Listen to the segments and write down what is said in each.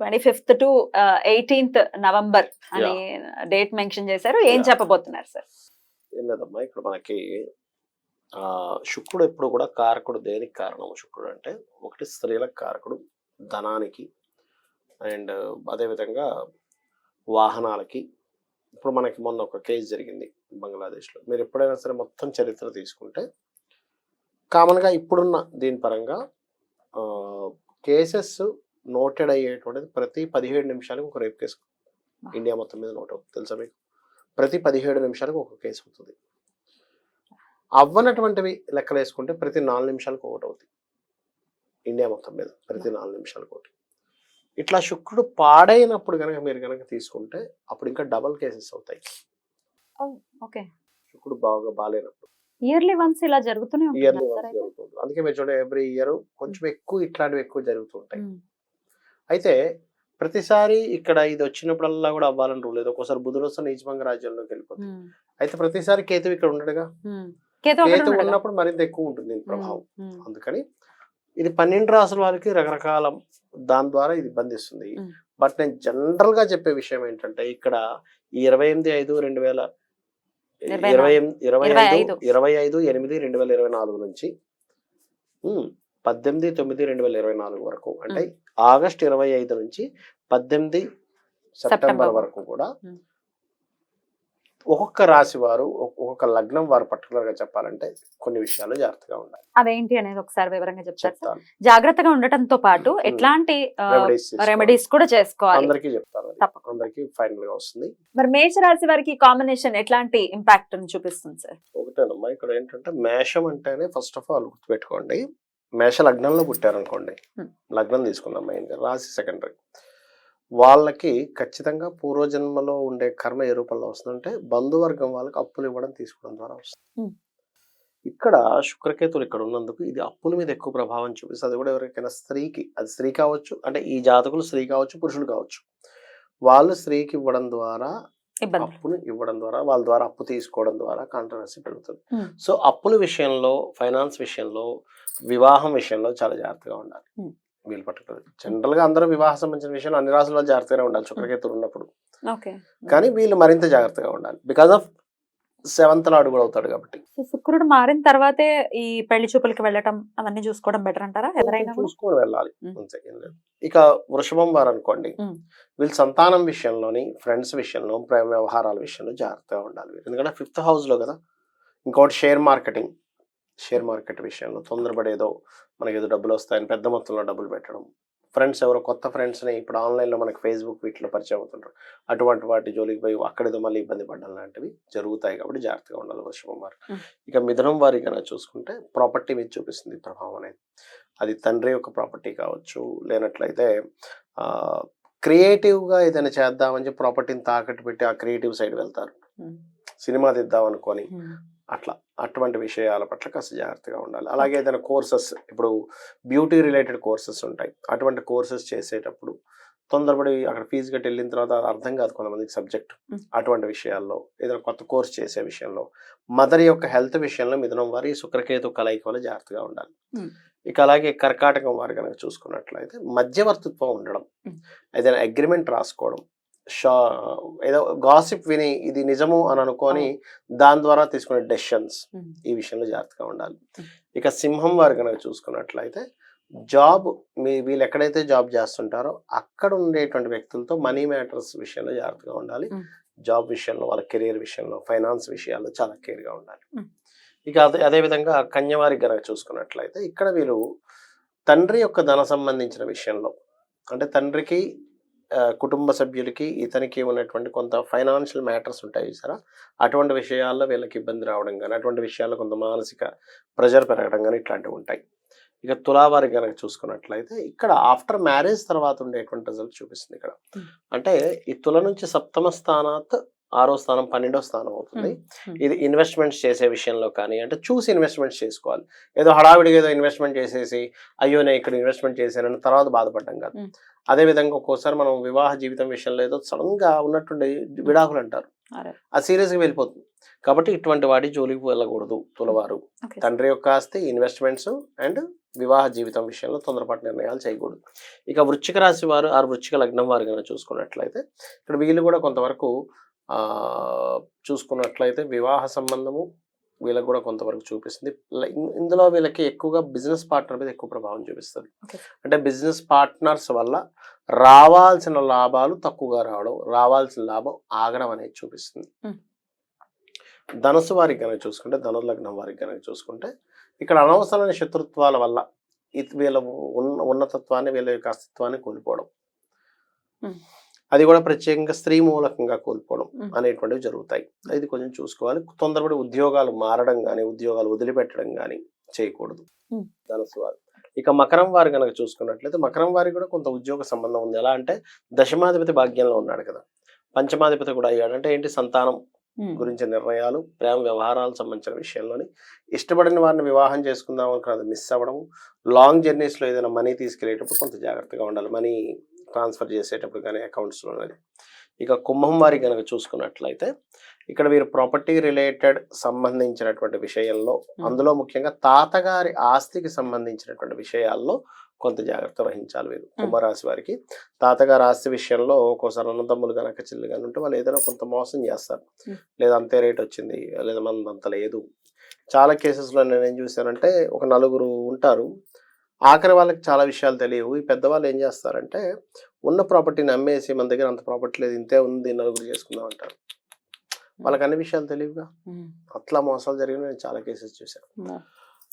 twenty fifth to eighteenth November అని date mention చేశారు. ఏం. చెప్పబోతున్నారు సార్? ఏం లేదమ్మా ఇక్కడ మనకి ఆ శుక్రుడు ఎప్పుడు కూడా కారకుడు దేనికి కారణం శుక్రుడు అంటే ఒకటి స్త్రీలకు కారకుడు ధనానికి అండ్ అదేవిధంగా వాహనాలకి. ఇప్పుడు మనకి మొన్న ఒక కేసు జరిగింది బంగ్లాదేశ్లో. మీరు ఎప్పుడైనా సరే మొత్తం చరిత్ర తీసుకుంటే కామన్గా ఇప్పుడున్న దీని పరంగా కేసెస్ నోటెడ్ అయ్యేటువంటిది ప్రతి పదిహేడు నిమిషాలకు ఒక రేప్ కేసు. ఇండియా మొత్తం మీద నోట్ అవుతుంది తెలుసా మీకు? ప్రతి పదిహేడు నిమిషాలకు ఒక కేసు అవుతుంది. అవ్వనటువంటివి లెక్కలు వేసుకుంటే ప్రతి నాలుగు నిమిషాలకు ఒకటి అవుతుంది ఇండియా మొత్తం మీద ప్రతి నాలుగు నిమిషాలకు ఒకటి. ఇట్లా శుక్రుడు పాడైనప్పుడు కనుక మీరు కనుక తీసుకుంటే అప్పుడు ఇంకా డబల్ కేసెస్ అవుతాయి. ఓకే. శుక్రుడు బాగా బాగాలేనప్పుడు ఇయర్లీ వన్స్ ఇలా జరుగుతూనే ఇయర్లీ అయితే? జరుగుతుంది. అందుకే మీరు చూడండి ఎవ్రీ ఇయర్ కొంచెం ఎక్కువ ఇట్లాంటివి ఎక్కువ జరుగుతుంటాయి. అయితే ప్రతిసారి ఇక్కడ ఇది వచ్చినప్పుడల్లా కూడా అవ్వాలని రూల్ లేదు. ఒక్కోసారి బుధుడు వస్తే రాజ్యంలోకి వెళ్ళిపోతుంది. అయితే ప్రతిసారి కేతు ఇక్కడ ఉండడుగా. కేతు? ఉన్నప్పుడు మరింత ఎక్కువ ఉంటుంది దీని ప్రభావం. అందుకని ఇది పన్నెండు రాసుల వారికి రకరకాల దాని ద్వారా ఇది బంధిస్తుంది. బట్ నేను జనరల్గా చెప్పే విషయం ఏంటంటే ఇక్కడ ఈ ఇరవై ఎనిమిది ఐదు రెండు వేల ఇరవై ఇరవై ఐదు. ఇరవై ఐదు ఎనిమిది రెండు వేల ఇరవై నాలుగు నుంచి. పద్దెనిమిది తొమ్మిది రెండు వేల ఇరవై నాలుగు వరకు. అంటే ఆగస్ట్ ఇరవై ఐదు నుంచి పద్దెనిమిది సెప్టెంబర్ వరకు కూడా. ఒక్కొక్క రాశి వారు ఒక్- ఒక్కొక్క లగ్నం వారు పర్టికులర్గా చెప్పాలంటే కొన్ని విషయాలు జాగ్రత్తగా ఉండాలి. అవేంటి అనేది ఒకసారి వివరంగా చెప్తారు జాగ్రత్తగా ఉండటంతో పాటు. ఎట్లాంటి రెమెడీస్ కూడా చేసుకోవాలి. అందరికీ చెప్తారు. అందరికీ ఫైనల్గా వస్తుంది. మరి మేష రాశి వారికి కాంబినేషన్ ఎట్లాంటి ఇంపాక్ట్ చూపిస్తుంది సార్? ఒకటేనమ్మా ఇక్కడ ఏంటంటే మేషం అంటేనే ఫస్ట్ ఆఫ్ ఆల్ గుర్తుపెట్టుకోండి. మేష లగ్నంలో పుట్టారనుకోండి. లగ్నం తీసుకుందాం మెయిన్గా రాశి సెకండరీ. వాళ్ళకి ఖచ్చితంగా పూర్వజన్మలో ఉండే కర్మ ఏ రూపంలో వస్తుందంటే బంధువర్గం వాళ్ళకి అప్పులు ఇవ్వడం తీసుకోవడం ద్వారా వస్తుంది. ఇక్కడ శుక్రకేతులు ఇక్కడ ఉన్నందుకు ఇది అప్పుల మీద ఎక్కువ ప్రభావం చూపిస్తుంది. అది కూడా ఎవరికైనా స్త్రీకి అది స్త్రీ కావచ్చు అంటే ఈ జాతకులు స్త్రీ కావచ్చు పురుషులు కావచ్చు. వాళ్ళు స్త్రీకి ఇవ్వడం ద్వారా అప్పును ఇవ్వడం ద్వారా వాళ్ళ ద్వారా అప్పు తీసుకోవడం ద్వారా కాంట్రవర్సీ పెరుగుతుంది. సో అప్పుల విషయంలో ఫైనాన్స్ విషయంలో వివాహం విషయంలో చాలా జాగ్రత్తగా ఉండాలి. వీళ్ళు పర్టికులర్ జనరల్గా అందరూ వివాహం సంబంధించిన విషయంలో అన్ని రాసుల్లో జాగ్రత్తగానే ఉండాలి. శుక్రకేతులు ఉన్నప్పుడు. ఓకే. కానీ వీళ్ళు మరింత జాగ్రత్తగా ఉండాలి. బికాస్ ఆఫ్ సెవెంత్ లాడు కూడా అవుతాడు కాబట్టి. శుక్రుడు మారిన తర్వాతే ఈ పెళ్ళి చూపులకి వెళ్ళటం అవన్నీ చూసుకోవడం బెటర్ అంటారా? ఎవరైనా? చూసుకొని వెళ్ళాలి. ఇక వృషభం వారు అనుకోండి. వీళ్ళు సంతానం విషయంలోని ఫ్రెండ్స్ విషయంలో ప్రేమ వ్యవహారాల విషయంలో జాగ్రత్తగా ఉండాలి. ఎందుకంటే ఫిఫ్త్ హౌస్లో కదా. ఇంకోటి షేర్ మార్కెటింగ్. షేర్ మార్కెట్ విషయంలో తొందరపడేదో మనకి ఏదో డబ్బులు వస్తాయని పెద్ద మొత్తంలో డబ్బులు పెట్టడం. ఫ్రెండ్స్ ఎవరో కొత్త ఫ్రెండ్స్ని ఇప్పుడు ఆన్లైన్లో మనకి ఫేస్బుక్ వీటిలో పరిచయం అవుతుంటారు. అటువంటి వాటి జోలికి పోయి అక్కడేదో మళ్ళీ ఇబ్బంది పడడం లాంటివి జరుగుతాయి కాబట్టి జాగ్రత్తగా ఉండాలి వృషభం వారు. ఇక మిథునం వారి కనుక చూసుకుంటే ప్రాపర్టీ మీద చూపిస్తుంది ప్రభావం అనేది. అది తండ్రి యొక్క ప్రాపర్టీ కావచ్చు లేనట్లయితే ఆ, creative గా ఏదైనా చేద్దామని చెప్పి ప్రాపర్టీని తాకట్టు పెట్టి ఆ క్రియేటివ్ సైడ్ వెళ్తారు. సినిమా తీద్దాం అనుకొని అట్లా అటువంటి విషయాల పట్ల కాస్త జాగ్రత్తగా ఉండాలి అలాగే ఏదైనా కోర్సెస్ ఇప్పుడు బ్యూటీ రిలేటెడ్ కోర్సెస్ ఉంటాయి అటువంటి కోర్సెస్ చేసేటప్పుడు తొందరపడి అక్కడ ఫీజు కట్టి వెళ్ళిన తర్వాత అది అర్థం కాదు కొంతమందికి సబ్జెక్ట్. అటువంటి విషయాల్లో ఏదైనా కొత్త కోర్స్ చేసే విషయంలో మదర్ యొక్క హెల్త్ విషయంలో మిథునం వారి శుక్రకేతు కలయిక వల్ల జాగ్రత్తగా ఉండాలి. ఇక అలాగే కర్కాటకం వారు కనుక చూసుకున్నట్లయితే మధ్యవర్తిత్వం ఉండడం. ఏదైనా అగ్రిమెంట్ రాసుకోవడం షా ఏదో గాసిప్ విని ఇది నిజము అని అనుకొని దాని ద్వారా తీసుకునే డెసిషన్స్ ఈ విషయంలో జాగ్రత్తగా ఉండాలి. ఇక సింహం వారు కనుక చూసుకున్నట్లయితే జాబ్ మీ వీళ్ళు ఎక్కడైతే జాబ్ చేస్తుంటారో అక్కడ ఉండేటువంటి వ్యక్తులతో మనీ మ్యాటర్స్ విషయంలో జాగ్రత్తగా ఉండాలి. జాబ్ విషయంలో వాళ్ళ కెరియర్ విషయంలో ఫైనాన్స్ విషయాల్లో చాలా కేర్గా ఉండాలి. ఇక అదే అదేవిధంగా కన్యవారికి కనుక చూసుకున్నట్లయితే ఇక్కడ వీరు తండ్రి యొక్క ధన సంబంధించిన విషయంలో అంటే తండ్రికి కుటుంబ సభ్యులకి ఇతనికి ఉన్నటువంటి కొంత ఫైనాన్షియల్ మ్యాటర్స్ ఉంటాయి సరే. అటువంటి విషయాల్లో వీళ్ళకి ఇబ్బంది రావడం కానీ అటువంటి విషయాల్లో కొంత మానసిక ప్రెషర్ పెరగడం కానీ ఇట్లాంటివి ఉంటాయి. ఇక తులావారి కనుక చూసుకున్నట్లయితే ఇక్కడ ఆఫ్టర్ మ్యారేజ్ తర్వాత ఉండేటువంటి రిజల్ట్ చూపిస్తుంది ఇక్కడ. అంటే ఈ తుల నుంచి సప్తమ స్థానాత్ ఆరో స్థానం పన్నెండో స్థానం అవుతుంది. ఇది ఇన్వెస్ట్మెంట్స్ చేసే విషయంలో కానీ అంటే చూసి ఇన్వెస్ట్మెంట్స్ చేసుకోవాలి. ఏదో హడావిడిగా ఏదో ఇన్వెస్ట్మెంట్ చేసేసి అయ్యో నేను ఇక్కడ ఇన్వెస్ట్మెంట్ చేశానని తర్వాత బాధపడ్డం కాదు. Hmm. అదే విధంగా ఒక్కోసారి మనం వివాహ జీవితం విషయంలో ఏదో సడన్గా ఉన్నట్టుండి విడాకులు అంటారు. అది సీరియస్గా వెళ్ళిపోతుంది కాబట్టి ఇటువంటి వాటి జోలికి వెళ్ళకూడదు తులవారు. తండ్రి యొక్క ఆస్తి ఇన్వెస్ట్మెంట్స్ అండ్ వివాహ జీవితం విషయంలో తొందరపాటు నిర్ణయాలు చేయకూడదు ఇక వృశ్చిక రాశి వారు ఆ వృశ్చిక లగ్నం వారు కనుక చూసుకున్నట్లయితే ఇక్కడ వీళ్ళు కూడా కొంతవరకు చూసుకున్నట్లయితే వివాహ సంబంధము వీళ్ళకి కూడా కొంతవరకు చూపిస్తుంది ఇందులో వీళ్ళకి ఎక్కువగా బిజినెస్ పార్ట్నర్ మీద ఎక్కువ ప్రభావం చూపిస్తుంది. అంటే బిజినెస్ పార్ట్నర్స్ వల్ల రావాల్సిన లాభాలు తక్కువగా రావడం రావాల్సిన లాభం ఆగడం అనేది చూపిస్తుంది Hmm. ధనుసు వారికి కనుక చూసుకుంటే ధను లగ్నం వారికి కనుక చూసుకుంటే ఇక్కడ అనవసరమైన శత్రుత్వాల వల్ల వీళ్ళ ఉన్న ఉన్నతత్వాన్ని వీళ్ళ యొక్క అస్తిత్వాన్ని కోల్పోవడం. అది కూడా ప్రత్యేకంగా స్త్రీ మూలకంగా కోల్పోవడం. అనేటువంటివి జరుగుతాయి. ఇది కొంచెం చూసుకోవాలి. తొందరపడి ఉద్యోగాలు మారడం కానీ ఉద్యోగాలు వదిలిపెట్టడం కానీ చేయకూడదు. ధనుసు వారు ఇక మకరం వారు కనుక చూసుకున్నట్లయితే మకరం వారికి కూడా కొంత ఉద్యోగ సంబంధం ఉంది. ఎలా అంటే దశమాధిపతి భాగ్యంలో ఉన్నాడు కదా. పంచమాధిపతి కూడా అయ్యాడు. అంటే ఏంటి? సంతానం. గురించి నిర్ణయాలు ప్రేమ వ్యవహారాలకు సంబంధించిన విషయంలోని ఇష్టపడిన వారిని వివాహం చేసుకుందాం అనుకున్నది మిస్ అవ్వడం లాంగ్ జర్నీస్లో ఏదైనా మనీ తీసుకెళ్ళేటప్పుడు కొంత జాగ్రత్తగా ఉండాలి. మనీ ట్రాన్స్ఫర్ చేసేటప్పుడు కానీ అకౌంట్స్లో ఇక కుంభం వారి కనుక చూసుకున్నట్లయితే ఇక్కడ వీరు ప్రాపర్టీ రిలేటెడ్ సంబంధించినటువంటి విషయంలో అందులో ముఖ్యంగా తాతగారి ఆస్తికి సంబంధించినటువంటి విషయాల్లో కొంత జాగ్రత్త వహించాలి వీరు కుంభరాశి వారికి తాతగారి ఆస్తి విషయంలో ఒక్కోసారి అన్నదమ్ములు కనుక చెల్లి కానీ ఉంటే వాళ్ళు ఏదైనా కొంత మోసం చేస్తారు. లేదా అంతే రేట్ వచ్చింది లేదా మనది అంత లేదు. చాలా కేసెస్లో నేను ఏం చూశానంటే ఒక నలుగురు ఉంటారు. ఆఖరి వాళ్ళకి చాలా విషయాలు తెలియవు ఈ పెద్దవాళ్ళు ఏం చేస్తారంటే ఉన్న ప్రాపర్టీని అమ్మేసి మన దగ్గర అంత ప్రాపర్టీ లేదు ఇంతే ఉంది నలుగురు చేసుకుందాం అంటారు వాళ్ళకి అన్ని విషయాలు తెలియవుగా. అట్లా మోసాలు జరిగిన నేను చాలా కేసెస్ చూశాను.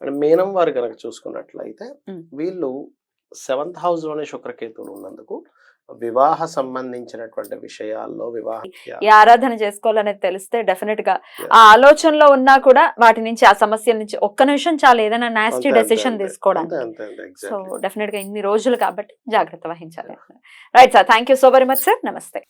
అండ్ మీనం వారు కనుక చూసుకున్నట్లయితే. వీళ్ళు సెవెంత్ హౌస్లోనే శుక్రకేతువులు ఉన్నందుకు వివాహ సంబంధించినటువంటి విషయాల్లో వివాహ ఈ ఆరాధన చేసుకోవాలనేది తెలిస్తే డెఫినెట్గా. ఆ ఆలోచనలో ఉన్నా కూడా వాటి నుంచి ఆ సమస్యల నుంచి ఒక్క నిమిషం చాలు ఏదైనా నాస్టీ డెసిషన్. తీసుకోవడానికి సో. డెఫినెట్గా ఇన్ని రోజులు కాబట్టి జాగ్రత్త వహించాలి right sir thank you so very much sir నమస్తే.